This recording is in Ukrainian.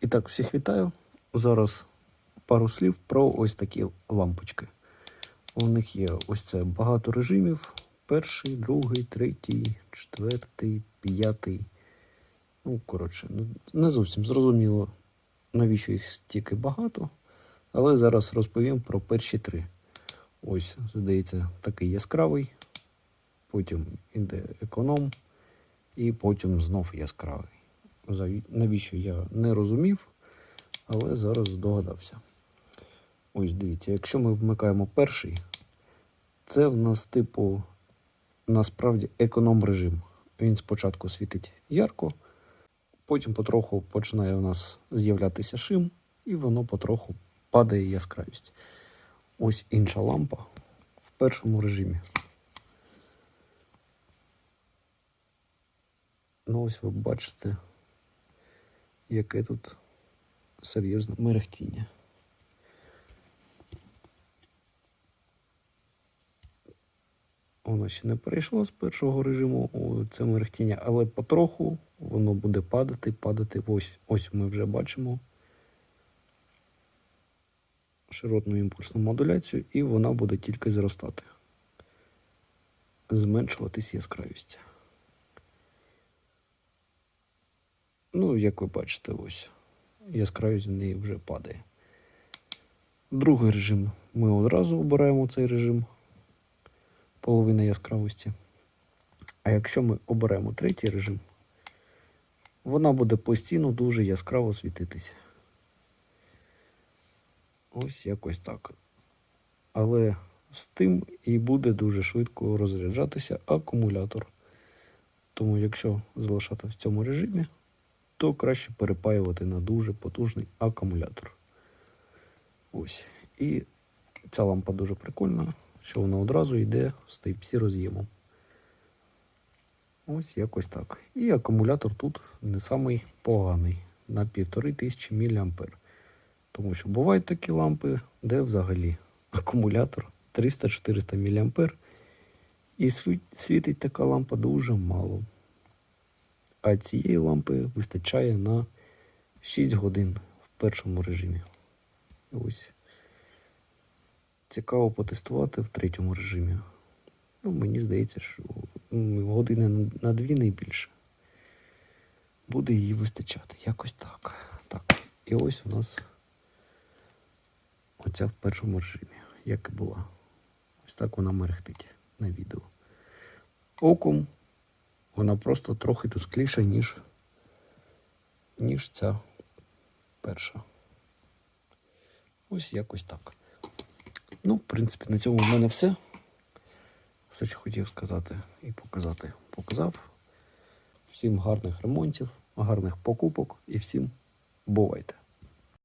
І так, всіх вітаю. Зараз пару слів про ось такі лампочки. У них є ось це багато режимів. Перший, другий, третій, четвертий, п'ятий. Ну, коротше, не- зовсім зрозуміло, навіщо їх стільки багато. Але зараз розповім про перші три. Ось, здається, такий яскравий. Потім іде економ, і потім знов яскравий. Навіщо я не розумів, але зараз здогадався. Ось дивіться, якщо ми вмикаємо перший, це в нас типу насправді економ режим. Він спочатку світить ярко, потім потроху починає у нас з'являтися шим, і воно потроху падає яскравість. Ось інша лампа в першому режимі. Ну, ось ви бачите, яке тут серйозне мерехтіння. Воно ще не перейшло з першого режиму це мерехтіння, але потроху воно буде падати, падати. Ось, ось ми вже бачимо широтну імпульсну модуляцію, і вона буде тільки зростати, зменшуватись яскравість. Ну, як ви бачите, ось яскравість в неї вже падає. Другий режим ми одразу обираємо цей режим половина яскравості. А якщо ми оберемо третій режим, вона буде постійно дуже яскраво світитися. Ось якось так. Але з тим і буде дуже швидко розряджатися акумулятор. Тому, якщо залишати в цьому режимі, то краще перепаювати на дуже потужний акумулятор. Ось. І ця лампа дуже прикольна, що вона одразу йде з Type-C роз'ємом. Ось якось так. І акумулятор тут не самий поганий на 1500 мА. Тому що бувають такі лампи, де взагалі акумулятор 300-400 мА. І світить така лампа дуже мало. А цієї лампи вистачає на 6 годин в першому режимі. Ось. Цікаво потестувати в третьому режимі. Ну, мені здається, що години на- на дві не. Буде її вистачати. Якось так. Так. І ось у нас оця в першому режимі, як і була. Ось так вона мерехтить на відео. Оком вона просто трохи тускліша, ніж, ніж ця перша. Ось якось так. Ну, в принципі, на цьому в мене все. Все, що хотів сказати і показати, показав. Всім гарних ремонтів, гарних покупок і всім бувайте!